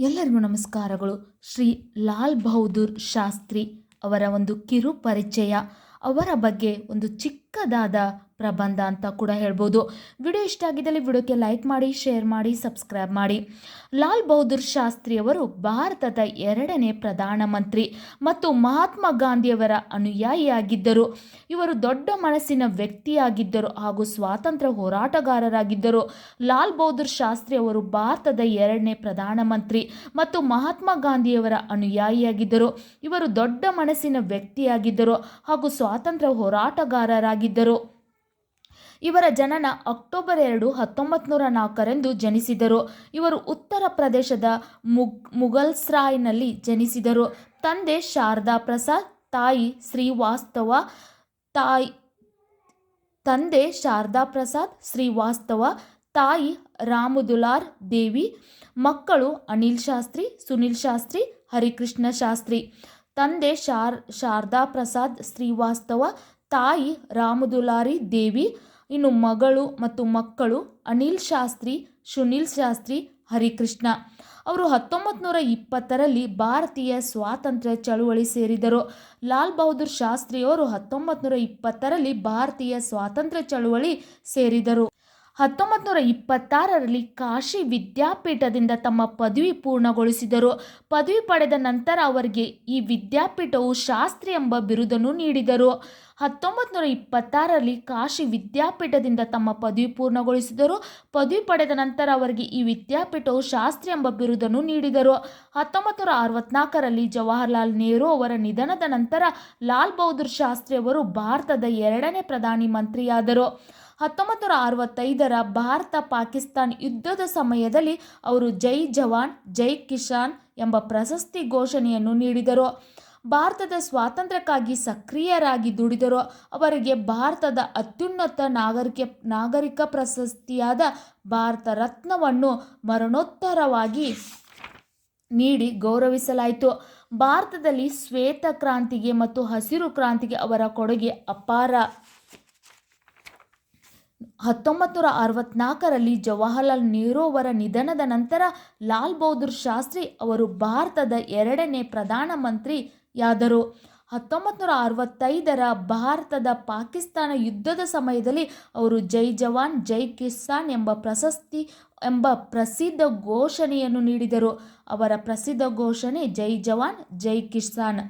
ಎಲ್ಲರಿಗೂ ನಮಸ್ಕಾರಗಳು. ಶ್ರೀ ಲಾಲ್ ಬಹದ್ದೂರ್ ಶಾಸ್ತ್ರಿ ಅವರ ಒಂದು ಕಿರು ಪರಿಚಯ ಅವರ ಬಗ್ಗೆ ಒಂದು ಚಿಕ್ಕದಾದ ಪ್ರಬಂಧ ಅಂತ ಕೂಡ ಹೇಳ್ಬೋದು. ವಿಡಿಯೋ ಇಷ್ಟ ಆಗಿದ್ದಲ್ಲಿ ವಿಡಿಯೋಕ್ಕೆ ಲೈಕ್ ಮಾಡಿ, ಶೇರ್ ಮಾಡಿ, ಸಬ್ಸ್ಕ್ರೈಬ್ ಮಾಡಿ. ಲಾಲ್ ಬಹದ್ದೂರ್ ಶಾಸ್ತ್ರಿ ಅವರು ಭಾರತದ ಎರಡನೇ ಪ್ರಧಾನಮಂತ್ರಿ ಮತ್ತು ಮಹಾತ್ಮ ಗಾಂಧಿಯವರ ಅನುಯಾಯಿಯಾಗಿದ್ದರು. ಇವರು ದೊಡ್ಡ ಮನಸ್ಸಿನ ವ್ಯಕ್ತಿಯಾಗಿದ್ದರು ಹಾಗೂ ಸ್ವಾತಂತ್ರ್ಯ ಹೋರಾಟಗಾರರಾಗಿದ್ದರು. ಲಾಲ್ ಬಹದ್ದೂರ್ ಶಾಸ್ತ್ರಿ ಅವರು ಭಾರತದ ಎರಡನೇ ಪ್ರಧಾನಮಂತ್ರಿ ಮತ್ತು ಮಹಾತ್ಮ ಗಾಂಧಿಯವರ ಅನುಯಾಯಿಯಾಗಿದ್ದರು. ಇವರು ದೊಡ್ಡ ಮನಸ್ಸಿನ ವ್ಯಕ್ತಿಯಾಗಿದ್ದರು ಹಾಗೂ ಸ್ವಾತಂತ್ರ್ಯ ಹೋರಾಟಗಾರರಾಗಿದ್ದರು ಇವರ ಜನನ ಅಕ್ಟೋಬರ್ ಎರಡು ಹತ್ತೊಂಬತ್ತು ನೂರ ನಾಲ್ಕರಂದು ಜನಿಸಿದರು. ಇವರು ಉತ್ತರ ಪ್ರದೇಶದ ಮುಗ್ ಮುಗಲ್ಸ್ರಾಯ್ನಲ್ಲಿ ಜನಿಸಿದರು. ತಂದೆ ಶಾರದಾ ಪ್ರಸಾದ್, ತಾಯಿ ಶ್ರೀವಾಸ್ತವ, ತಾಯಿ, ತಂದೆ ಶಾರದಾ ಪ್ರಸಾದ್ ಶ್ರೀವಾಸ್ತವ, ತಾಯಿ ರಾಮದುಲಾರ್ ದೇವಿ, ಮಕ್ಕಳು ಅನಿಲ್ ಶಾಸ್ತ್ರಿ, ಸುನಿಲ್ ಶಾಸ್ತ್ರಿ, ಹರಿಕೃಷ್ಣ ಶಾಸ್ತ್ರಿ. ತಂದೆ ಶಾರ್, ಶಾರದಾ ಪ್ರಸಾದ್ ಶ್ರೀವಾಸ್ತವ ತಾಯಿ ರಾಮದುಲಾರಿ ದೇವಿ, ಇನ್ನು ಮಗಳು ಮತ್ತು ಮಕ್ಕಳು ಅನಿಲ್ ಶಾಸ್ತ್ರಿ, ಸುನಿಲ್ ಶಾಸ್ತ್ರಿ, ಹರಿಕೃಷ್ಣ. ಅವರು ಹತ್ತೊಂಬತ್ತು ನೂರ ಇಪ್ಪತ್ತರಲ್ಲಿ ಭಾರತೀಯ ಸ್ವಾತಂತ್ರ್ಯ ಚಳುವಳಿ ಸೇರಿದರು. ಲಾಲ್ ಬಹದ್ದೂರ್ ಶಾಸ್ತ್ರಿಯವರು ಹತ್ತೊಂಬತ್ತು ನೂರ ಇಪ್ಪತ್ತರಲ್ಲಿ ಭಾರತೀಯ ಸ್ವಾತಂತ್ರ್ಯ ಚಳುವಳಿ ಸೇರಿದರು. ಹತ್ತೊಂಬತ್ತು ನೂರ ಇಪ್ಪತ್ತಾರರಲ್ಲಿ ಕಾಶಿ ವಿದ್ಯಾಪೀಠದಿಂದ ತಮ್ಮ ಪದವಿ ಪೂರ್ಣಗೊಳಿಸಿದರು. ಪದವಿ ಪಡೆದ ನಂತರ ಅವರಿಗೆ ಈ ವಿದ್ಯಾಪೀಠವು ಶಾಸ್ತ್ರಿ ಎಂಬ ಬಿರುದನ್ನು ನೀಡಿದರು. ಹತ್ತೊಂಬತ್ತು ನೂರ ಇಪ್ಪತ್ತಾರರಲ್ಲಿ ಕಾಶಿ ವಿದ್ಯಾಪೀಠದಿಂದ ತಮ್ಮ ಪದವಿ ಪೂರ್ಣಗೊಳಿಸಿದರು. ಪದವಿ ಪಡೆದ ನಂತರ ಅವರಿಗೆ ಈ ವಿದ್ಯಾಪೀಠವು ಶಾಸ್ತ್ರಿ ಎಂಬ ಬಿರುದನ್ನು ನೀಡಿದರು. ಹತ್ತೊಂಬತ್ತು ನೂರ ಅರವತ್ನಾಲ್ಕರಲ್ಲಿ ಜವಾಹರ್ಲಾಲ್ ನೆಹರು ಅವರ ನಿಧನದ ನಂತರ ಲಾಲ್ ಬಹದ್ದೂರ್ ಶಾಸ್ತ್ರಿ ಅವರು ಭಾರತದ ಎರಡನೇ ಪ್ರಧಾನಿ ಮಂತ್ರಿಯಾದರು. ಹತ್ತೊಂಬತ್ತು ನೂರ ಅರವತ್ತೈದರ ಭಾರತ ಪಾಕಿಸ್ತಾನ್ ಯುದ್ಧದ ಸಮಯದಲ್ಲಿ ಅವರು ಜೈ ಜವಾನ್, ಜೈ ಕಿಸಾನ್ ಎಂಬ ಪ್ರಶಸ್ತಿ ಘೋಷಣೆಯನ್ನು ನೀಡಿದರು. ಭಾರತದ ಸ್ವಾತಂತ್ರ್ಯಕ್ಕಾಗಿ ಸಕ್ರಿಯರಾಗಿ ದುಡಿದರು. ಅವರಿಗೆ ಭಾರತದ ಅತ್ಯುನ್ನತ ನಾಗರಿಕ ನಾಗರಿಕ ಪ್ರಶಸ್ತಿಯಾದ ಭಾರತ ರತ್ನವನ್ನು ಮರಣೋತ್ತರವಾಗಿ ನೀಡಿ ಗೌರವಿಸಲಾಯಿತು. ಭಾರತದಲ್ಲಿ ಶ್ವೇತ ಕ್ರಾಂತಿಗೆ ಮತ್ತು ಹಸಿರು ಕ್ರಾಂತಿಗೆ ಅವರ ಕೊಡುಗೆ ಅಪಾರ. ಹತ್ತೊಂಬತ್ತು ನೂರ ಅರವತ್ನಾಲ್ಕರಲ್ಲಿ ಜವಾಹರ್ಲಾಲ್ ನೆಹರು ಅವರ ನಿಧನದ ನಂತರ ಲಾಲ್ ಬಹದ್ದೂರ್ ಶಾಸ್ತ್ರಿ ಅವರು ಭಾರತದ ಎರಡನೇ ಪ್ರಧಾನಮಂತ್ರಿಯಾದರು. ಹತ್ತೊಂಬತ್ತು ಅರವತ್ತೈದರ ಭಾರತದ ಪಾಕಿಸ್ತಾನ ಯುದ್ಧದ ಸಮಯದಲ್ಲಿ ಅವರು ಜೈ ಜವಾನ್, ಜೈ ಕಿಸಾನ್ ಎಂಬ ಪ್ರಶಸ್ತಿ ಎಂಬ ಪ್ರಸಿದ್ಧ ಘೋಷಣೆಯನ್ನು ನೀಡಿದರು. ಅವರ ಪ್ರಸಿದ್ಧ ಘೋಷಣೆ, ಜೈ ಜವಾನ್, ಜೈ ಕಿಸಾನ್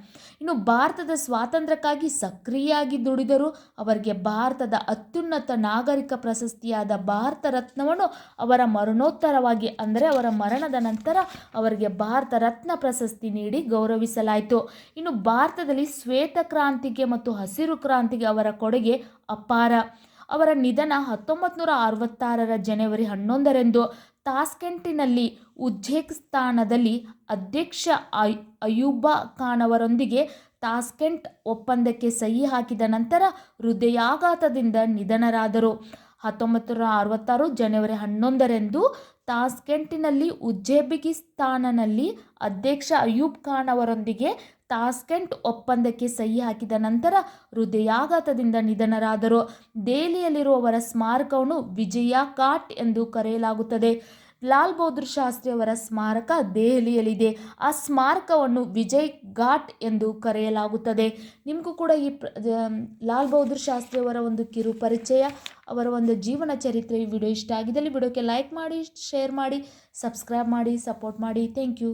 ಇನ್ನು ಭಾರತದ ಸ್ವಾತಂತ್ರ್ಯಕ್ಕಾಗಿ ಸಕ್ರಿಯವಾಗಿ ದುಡಿದರು ಅವರಿಗೆ ಭಾರತದ ಅತ್ಯುನ್ನತ ನಾಗರಿಕ ಪ್ರಶಸ್ತಿಯಾದ ಭಾರತ ರತ್ನವನ್ನು ಅವರ ಮರಣೋತ್ತರವಾಗಿ, ಅಂದರೆ ಅವರ ಮರಣದ ನಂತರ ಅವರಿಗೆ ಭಾರತ ರತ್ನ ಪ್ರಶಸ್ತಿ ನೀಡಿ ಗೌರವಿಸಲಾಯಿತು. ಇನ್ನು ಭಾರತದಲ್ಲಿ ಶ್ವೇತ ಕ್ರಾಂತಿಗೆ ಮತ್ತು ಹಸಿರು ಕ್ರಾಂತಿಗೆ ಅವರ ಕೊಡುಗೆ ಅಪಾರ. ಅವರ ನಿಧನ ಹತ್ತೊಂಬತ್ತು ನೂರ ಅರವತ್ತಾರರ ಜನವರಿ ಹನ್ನೊಂದರಂದು ತಾಸ್ಕೆಂಟಿನಲ್ಲಿ ಉಜ್ಬೇಕಿಸ್ತಾನದಲ್ಲಿ ಅಧ್ಯಕ್ಷ ಅಯ್ ಅಯೂಬಾ ಖಾನ್ ಅವರೊಂದಿಗೆ ತಾಸ್ಕೆಂಟ್ ಒಪ್ಪಂದಕ್ಕೆ ಸಹಿ ಹಾಕಿದ ನಂತರ ಹೃದಯಾಘಾತದಿಂದ ನಿಧನರಾದರು. ಹತ್ತೊಂಬತ್ತು ನೂರ ಅರವತ್ತಾರು ಜನವರಿ ಹನ್ನೊಂದರಂದು ತಾಸ್ಕೆಂಟಿನಲ್ಲಿ ಉಜ್ಬೇಕಿಸ್ತಾನನಲ್ಲಿ ಅಧ್ಯಕ್ಷ ಅಯೂಬ್ ಖಾನ್ ಅವರೊಂದಿಗೆ ತಾಸ್ಕೆಂಟ್ ಒಪ್ಪಂದಕ್ಕೆ ಸಹಿ ಹಾಕಿದ ನಂತರ ಹೃದಯಾಘಾತದಿಂದ ನಿಧನರಾದರು. ದೆಹಲಿಯಲ್ಲಿರುವವರ ಸ್ಮಾರಕವನ್ನು ವಿಜಯ ಕಾಟ್ ಎಂದು ಕರೆಯಲಾಗುತ್ತದೆ. ಲಾಲ್ ಬಹದ್ದೂರ್ ಶಾಸ್ತ್ರಿಯವರ ಸ್ಮಾರಕ ದೆಹಲಿಯಲ್ಲಿದೆ. ಆ ಸ್ಮಾರಕವನ್ನು ವಿಜಯ್ ಘಾಟ್ ಎಂದು ಕರೆಯಲಾಗುತ್ತದೆ. ನಿಮಗೂ ಕೂಡ ಈ ಪ್ರ ಲಾಲ್ ಬಹದ್ದೂರ್ ಶಾಸ್ತ್ರಿಯವರ ಒಂದು ಕಿರು ಪರಿಚಯ, ಅವರ ಒಂದು ಜೀವನ ಚರಿತ್ರೆ ವಿಡಿಯೋ ಇಷ್ಟ ಆಗಿದ್ದಲ್ಲಿ ವಿಡಿಯೋಕ್ಕೆ ಲೈಕ್ ಮಾಡಿ ಶೇರ್ ಮಾಡಿ ಸಬ್ಸ್ಕ್ರೈಬ್ ಮಾಡಿ ಸಪೋರ್ಟ್ ಮಾಡಿ. Thank you